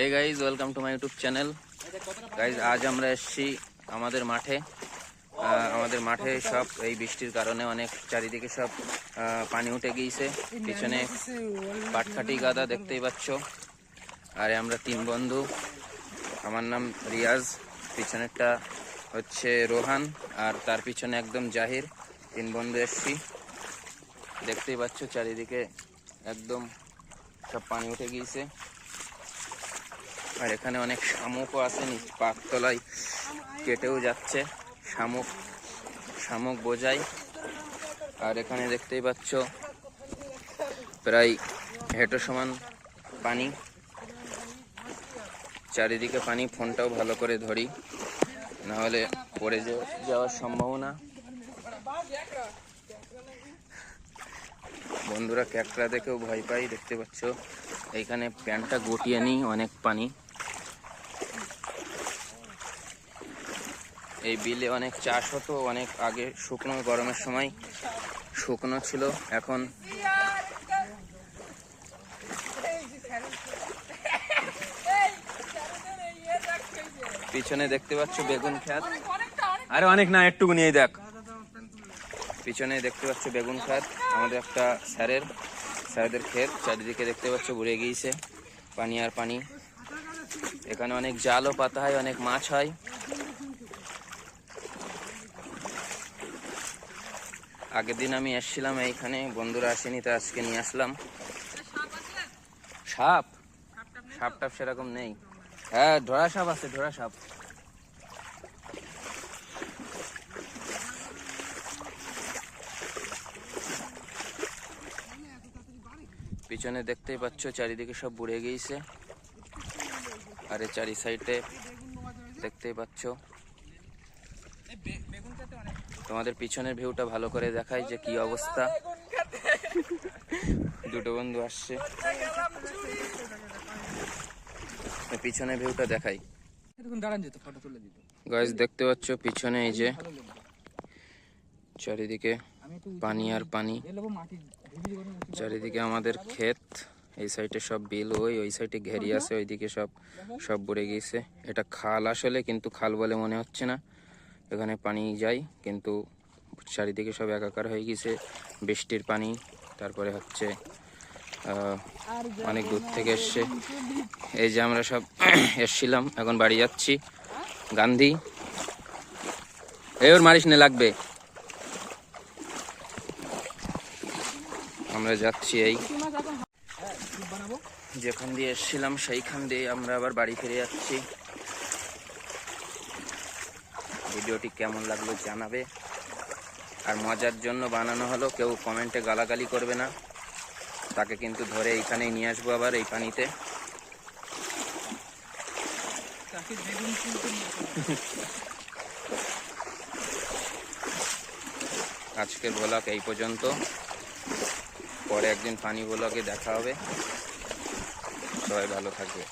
Hey guys welcome to my YouTube channel guys আজ আমরা এসেছি আমাদের মাঠে। আমাদের মাঠে সব এই বৃষ্টির কারণে অনেক চারিদিকে সব পানি উঠে গিয়েছে। পিছনে পাটখাটি গাদা দেখতেই পাচ্ছ। আর আমরা তিন বন্ধু। আমার নাম রিয়াজ, পিছনেরটা হচ্ছে রোহান, আর তার পিছনে একদম জাহির। তিন বন্ধু এসছি। দেখতেই পাচ্ছ চারিদিকে একদম সব পানি উঠে গিয়েছে। আর এখানে অনেক শামুকও আছে, নিচ পাকতলায় কেটেও যাচ্ছে। শামুক শামুক বোঝাই। আর এখানে দেখতেই পাচ্ছ, প্রায় হেঁটো সমান পানি। চারিদিকে পানি, ফোনটাও ভালো করে ধরি। না হলে পড়ে যাওয়ার সম্ভাবনা। বন্ধুরা, ক্যাকড়া দেখেও ভয় পাই, দেখতে পাচ্ছ। এইখানে প্যান্টটা গটিয়ে নিই অনেক পানি। এই বিলে অনেক চাষ হতো, অনেক আগে শুকনো গরমের সময় শুকনো ছিল, এখন পিছনে দেখতে পাচ্ছ বেগুন খ্যাত আরে অনেক না, একটুকু নিয়ে দেখ। পিছনে দেখতে পাচ্ছ বেগুন খ্যাত আমাদের একটা স্যারের, স্যারদের ক্ষেত, চারিদিকে দেখতে পাচ্ছ ঘুরে গিয়েছে, পানি আর পানি। এখানে অনেক জালও পাতা হয়, অনেক মাছ হয়। আগের দিন আমি এসেছিলাম এইখানে, বন্ধুরা আসেনি, তো আজকে নিয়ে আসলাম। সাপ? সাপ টাপ সেরকম নেই। হ্যাঁ ধরা সাপ আছে, ধরা সাপ। পিছনে দেখতেই পাচ্ছ, চারিদিকে সব বুড়ে গিয়েছে। আর, চারি সাইডে দেখতেই পাচ্ছ। তোমাদের পিছনের ভিউটা ভালো করে দেখাই যে কি অবস্থা। দুটো বন্ধু আসছে। পিছনের ভিউটা দেখাই। গাইজ দেখতে পাচ্ছ পিছনে এই যে চারিদিকে পানি আর পানি। চারিদিকে আমাদের ক্ষেত, এই সাইডে সব বিল ওই ওই সাইডে ঘেরি আছে, ওইদিকে সব সব বুড়ে গিয়েছে। এটা খাল আসলে, কিন্তু খাল বলে মনে হচ্ছে না। এখানে পানি যায়, কিন্তু চারিদিকে সব একাকার হয়ে গেছে। বৃষ্টির পানি, তারপরে হচ্ছে অনেক দূর থেকে এসছে। এই যে আমরা সব এসছিলাম, এখন বাড়ি যাচ্ছি। গান্ধী, এই ওর মারিস লাগবে। আমরা যাচ্ছি এই যেখান দিয়ে এসেছিলাম, সেইখান দিয়ে আমরা আবার বাড়ি ফিরে যাচ্ছি। ভিডিওটি কেমন লাগল জানাবে। আর মজার জন্য বানানো হলো কেউ কমেন্টে গালাগালি করবে না। তাকে কিন্তু ধরে এইখানেই নিয়ে আসব আবার এই পানিতে। আজকের ব্লগ এই পর্যন্ত। পরে একদিন পানি ব্লগে দেখা হবে। সবাই ভালো থাকবে।